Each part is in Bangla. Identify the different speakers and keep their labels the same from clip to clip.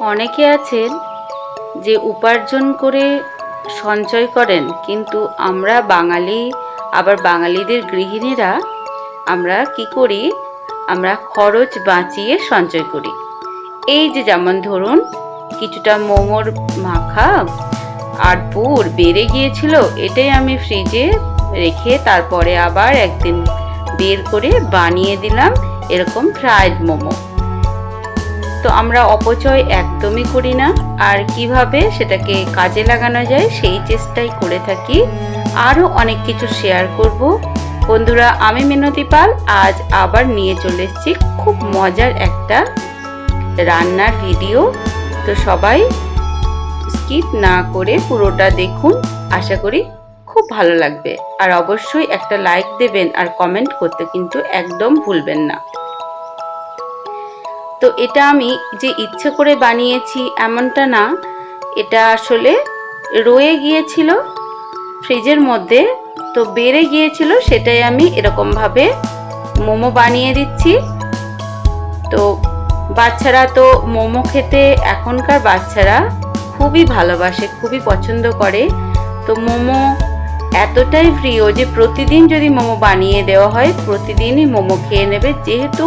Speaker 1: অনেকে আছেন যে উপার্জন করে সঞ্চয় করেন, কিন্তু আমরা বাঙালি, আবার বাঙালিদের গৃহিণীরা, আমরা কি করি? আমরা খরচ বাঁচিয়ে সঞ্চয় করি। এই যে যেমন ধরুন, কিছুটা মোমোর মাখা আর পুর বেড়ে গিয়েছিল, এটাই আমি ফ্রিজে রেখে তারপরে আবার একদিন বের করে বানিয়ে দিলাম, এরকম ফ্রাইড মোমো। তো আমরা অপচয় একদমই করি না। আর কীভাবে সেটাকে কাজে লাগানো যায় সেই চেষ্টাই করে থাকি। আরও অনেক কিছু শেয়ার করব। বন্ধুরা, আমি মিনতি পাল, আজ আবার নিয়ে চলে এসেছি খুব মজার একটা রান্নার ভিডিও তো সবাই স্কিপ না করে পুরোটা দেখুন। আশা করি খুব ভালো লাগবে। আর অবশ্যই একটা লাইক দেবেন আর কমেন্ট করতে কিন্তু একদম ভুলবেন না। তো এটা আমি যে ইচ্ছে করে বানিয়েছি এমনটা না, এটা আসলে রয়ে গিয়েছিল ফ্রিজের মধ্যে, তো বেড়ে গিয়েছিল সেটাই আমি এরকমভাবে মোমো বানিয়ে দিচ্ছি। তো বাচ্চারা তো মোমো খেতে এখনকার বাচ্চারা খুবই ভালোবাসে, খুবই পছন্দ করে। তো মোমো এতটাই প্রিয় যে প্রতিদিন যদি মোমো বানিয়ে দেওয়া হয়, প্রতিদিনই মোমো খেয়ে নেবে। যেহেতু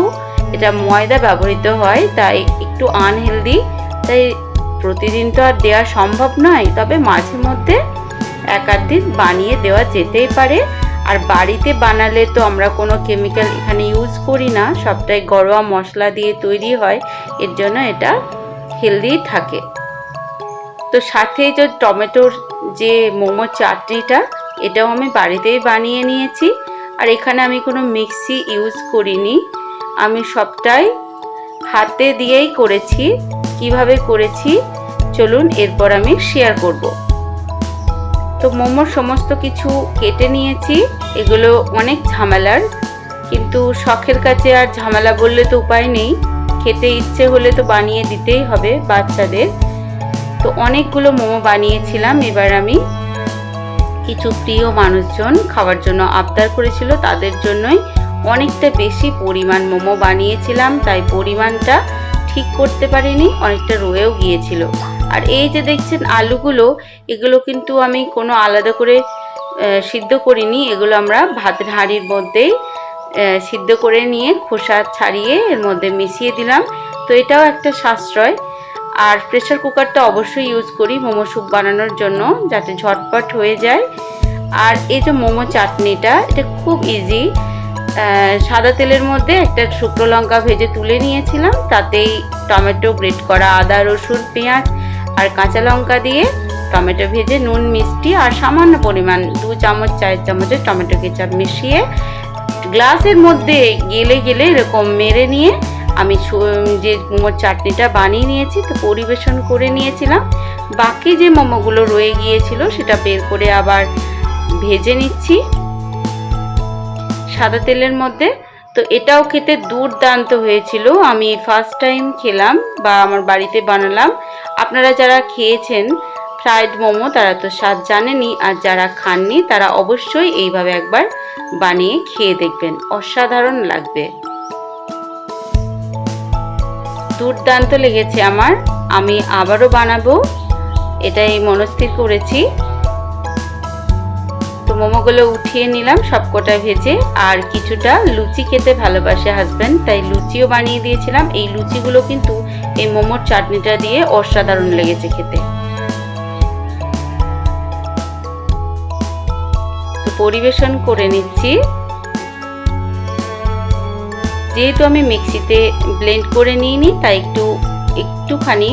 Speaker 1: এটা ময়দা ব্যবহৃত হয়, তাই একটু আনহেলদি তাই প্রতিদিন তো আর দেওয়া সম্ভব নয়, তবে মাঝে মধ্যে এক আধ দিন বানিয়ে দেওয়া যেতেই পারে। আর বাড়িতে বানালে তো আমরা কোনো কেমিক্যাল এখানে ইউজ করি না, সবটাই ঘরোয়া মশলা দিয়ে তৈরি হয়, এর জন্য এটা হেলদি থাকে। তো সাথে যে টমেটোর যে মোমো চাটনিটা, এটাও আমি বাড়িতেই বানিয়ে নিয়েছি। আর এখানে আমি কোনো মিক্সি ইউজ করিনি। আমি সবটাই হাতে দিয়েই করেছি। কীভাবে করেছি? চলুন এরপর আমি শেয়ার করব। তো মোমোর সমস্ত কিছু কেটে নিয়েছি। এগুলো অনেক ঝামেলার, কিন্তু শখের কাছে আর ঝামেলা বললে তো উপায় নেই। খেতে ইচ্ছে হলে তো বানিয়ে দিতেই হবে বাচ্চাদের। তো অনেকগুলো মোমো বানিয়েছিলাম। এবার আমি কিছু প্রিয় মানুষজন খাওয়ার জন্য আবদার করেছিল। তাদের জন্যই অনেকটা বেশি পরিমাণ মোমো বানিয়েছিলাম, তাই পরিমাণটা ঠিক করতে পারিনি, অনেকটা রয়েও গিয়েছিল। আর এই যে দেখছেন আলুগুলো, এগুলো কিন্তু আমি কোনো আলাদা করে সিদ্ধ করিনি, এগুলো আমরা ভাতের হাঁড়ির মধ্যেই সিদ্ধ করে নিয়ে খোসা ছাড়িয়ে এর মধ্যে মিশিয়ে দিলাম। তো এটাও একটা সাশ্রয়। আর প্রেশার কুকারটা অবশ্যই ইউজ করি মোমো স্যুপ বানানোর জন্য, যাতে ঝটপট হয়ে যায়। আর এই যে মোমো চাটনিটা, এটা খুব ইজি সাদা তেলের মধ্যে একটা শুকনো লঙ্কা ভেজে তুলে নিয়েছিলাম। তাতেই টমেটো গ্রেট করা আদা, রসুন, পেঁয়াজ আর কাঁচা লঙ্কা দিয়ে টমেটো ভেজে নুন, মিষ্টি আর সামান্য পরিমাণ দু চামচ, চার চামচের টমেটো কেচাপ মিশিয়ে গ্লাসের মধ্যে গেলে গেলে এরকম মেরে নিয়ে আমি যে মোমোর চাটনিটা বানিয়ে নিয়েছি, তো পরিবেশন করে নিয়েছিলাম। বাকি যে মোমোগুলো রয়ে গিয়েছিল, সেটা বের করে আবার ভেজে নিচ্ছি। সাদা তেলের মধ্যে। তো এটাও খেতে দুর্দান্ত হয়েছিল। আমি ফার্স্ট টাইম খেলাম বা আমার বাড়িতে বানালাম। আপনারা যারা খেয়েছেন ফ্রাইড মোমো, তারা তো স্বাদ জানেনই। আর যারা খাননি, তারা অবশ্যই এইভাবে একবার বানিয়ে খেয়ে দেখবেন। অসাধারণ লাগবে। দুর্দান্ত লেগেছে আমার। আমি আবারও বানাবো। এটাই মনস্থির করেছি। তো মোমোগুলো উঠিয়ে নিলাম, সবকটা ভেজে। আর কিছুটা লুচি খেতে ভালোবাসে হাজব্যান্ড তাই লুচিও বানিয়ে দিয়েছিলাম। এই লুচিগুলো কিন্তু এই মোমোর চাটনিটা দিয়ে অসাধারণ লেগেছে খেতে। পরিবেশন করে নিচ্ছি। যেহেতু আমি মিক্সিতে ব্লেন্ড করে নিইনি, তাই একটু, একটুখানি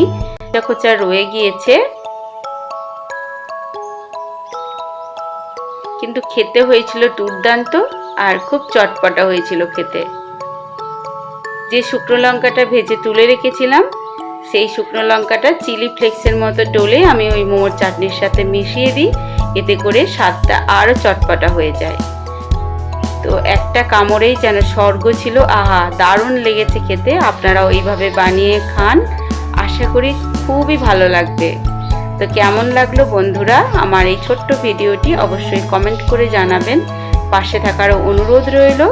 Speaker 1: খোঁচা রয়ে গিয়েছে। কিন্তু খেতে হয়েছিল দুর্দান্ত আর খুব চটপটা হয়েছিল খেতে। যে শুকনো লঙ্কাটা ভেজে তুলে রেখেছিলাম, সেই শুকনো লঙ্কাটা চিলি ফ্লেক্সের মতো ডলে আমি ওই মোমোর চাটনির সাথে মিশিয়ে দিই, এতে করে স্বাদটা আরও চটপটা হয়ে যায়। তো একটা কামড়েই যেন স্বর্গ ছিল, আহা, দারুণ লেগেছে খেতে। আপনারা ওইভাবে বানিয়ে খান। আশা করি খুবই ভালো লাগবে। তো কেমন লাগল বন্ধুরা? আমার এই ছোট্ট ভিডিওটি অবশ্যই কমেন্ট করে জানাবেন। পাশে থাকার অনুরোধ রইল।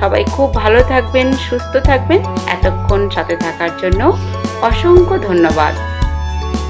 Speaker 1: সবাই খুব ভালো থাকবেন, সুস্থ থাকবেন। এতক্ষণ সাথে থাকার জন্য অসংখ্য ধন্যবাদ।